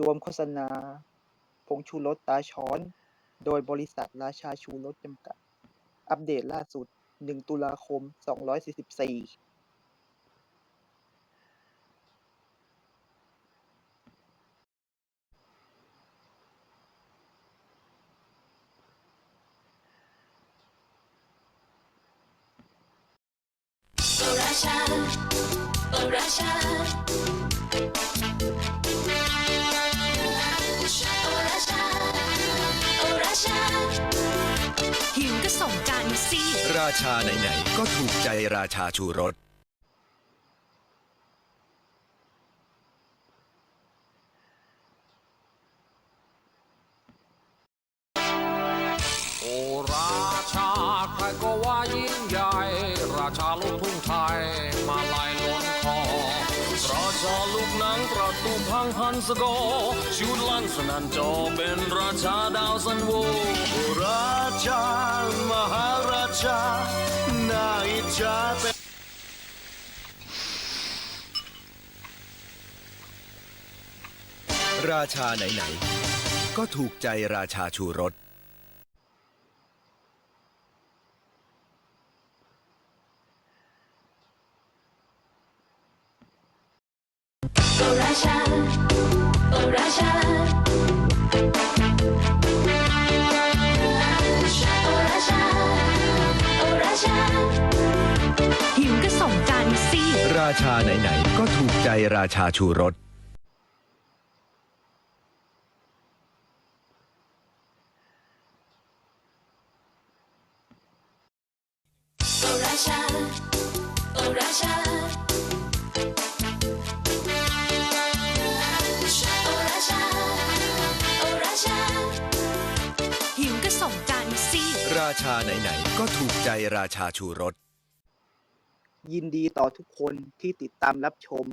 รวมโฆษณาผงชูรสตาช้อน โดยบริษัทราชาชูรสจำกัด อัปเดตล่าสุด 1 ตุลาคม2544 Oh Russia, oh Russia. Oh ก็ส่งกันสิ ราชาไหนๆก็ถูกใจราชาชูรส ตูพังฮันสโกชุดลันสนันโจเป็นราชาดาวสันโวราชามหาราชานาอิจาเป็นราชาไหน ๆ ก็ถูกใจราชาชูรส Oh Russia, oh Russia. Oh Russia, oh Russia. หิวก็ส่งกันสิราชาไหนๆ ก็ถูกใจราชาชูรส Oh Russia, oh Russia. Oh ส่งกันสิ ราชาไหนๆ ก็ถูกใจราชาชูรส ยินดีต่อทุกคนที่ติดตามรับชม